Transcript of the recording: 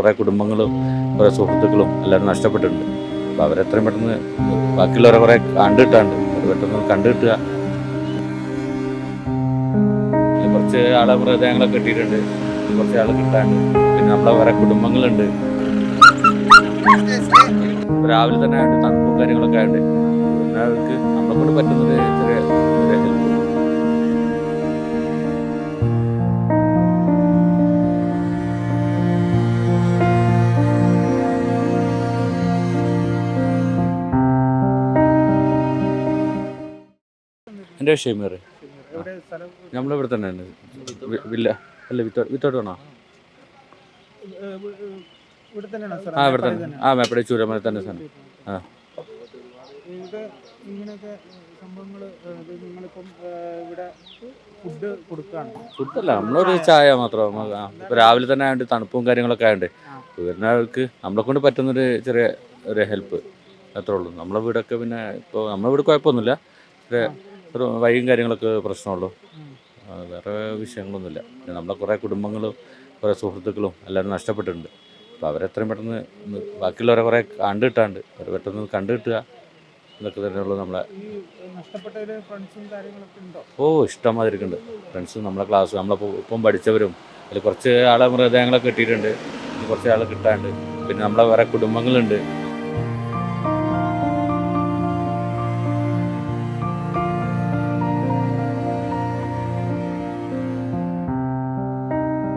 കുറേ കുടുംബങ്ങളും കുറേ സുഹൃത്തുക്കളും എല്ലാവരും നഷ്ടപ്പെട്ടിട്ടുണ്ട്. അപ്പോൾ അവരെത്രയും പെട്ടെന്ന് ബാക്കിയുള്ളവരെ കുറേ കണ്ടിട്ടാണ്ട് അത് പെട്ടെന്ന് കണ്ടുകിട്ടുക. കുറച്ച് ആളെ മൃതദേഹങ്ങളൊക്കെ കിട്ടിയിട്ടുണ്ട്. കുറച്ച് ആൾ കിട്ടാണ്ട്. പിന്നെ നമ്മളെ വേറെ കുടുംബങ്ങളുണ്ട്. രാവിലെ തന്നെ ആയിട്ട് തണുപ്പും കാര്യങ്ങളൊക്കെ ആയിട്ട് പിന്നെ അവർക്ക് നമ്മളെ കൊണ്ട് പറ്റുന്നത് ചെറിയ എന്റെ ഷെമീർ. നമ്മളിവിടെ തന്നെ ഉണ്ട് വില്ല അല്ല വിത്തോട്ട് വിത്തോട്ട് വേണോ ആ ഇവിടെ തന്നെ. ആ മേപ്പടി ചൂരമല തന്നെ സാധനം ആ. ഇവിടെ ഇങ്ങനെയൊക്കെ സംഭവങ്ങൾ നിങ്ങളിപ്പം ഇവിടെ ഫുഡ് കൊടുക്കുകയാണ് ഫുഡല്ല നമ്മളൊരു ചായ മാത്രം. രാവിലെ തന്നെ ആയതുകൊണ്ട് തണുപ്പും കാര്യങ്ങളൊക്കെ ആയതുകൊണ്ട് വരുന്നവർക്ക് നമ്മളെ കൊണ്ട് പറ്റുന്നൊരു ചെറിയ ഒരു ഹെൽപ്പ്. അത്രേ ഉള്ളൂ. നമ്മളെ വീടൊക്കെ പിന്നെ ഇപ്പോൾ നമ്മളെ വീട് കുഴപ്പമൊന്നുമില്ല. ചെറിയ ഒരു വഴിയും കാര്യങ്ങളൊക്കെ പ്രശ്നമുള്ളൂ. വേറെ വിഷയങ്ങളൊന്നുമില്ല. പിന്നെ നമ്മളെ കുറേ കുടുംബങ്ങളും കുറേ സുഹൃത്തുക്കളും എല്ലാവരും നഷ്ടപ്പെട്ടിട്ടുണ്ട്. അപ്പോൾ അവരെത്രയും പെട്ടെന്ന് ബാക്കിയുള്ളവരെ കുറേ കണ്ടുകിട്ടാണ്ട് അവർ പെട്ടെന്ന് കണ്ടുകിട്ടുക ഇതൊക്കെ തന്നെയുള്ളൂ നമ്മളെ ഓ ഇഷ്ടം ഉണ്ട്? ഫ്രണ്ട്സ് നമ്മളെ ക്ലാസ് നമ്മളിപ്പോൾ ഇപ്പം പഠിച്ചവരും അതിൽ കുറച്ച് ആളെ മൃതദേഹങ്ങളൊക്കെ കിട്ടിയിട്ടുണ്ട്. കുറച്ച് ആൾ കിട്ടാണ്ട്. പിന്നെ നമ്മളെ വേറെ കുടുംബങ്ങളുണ്ട്.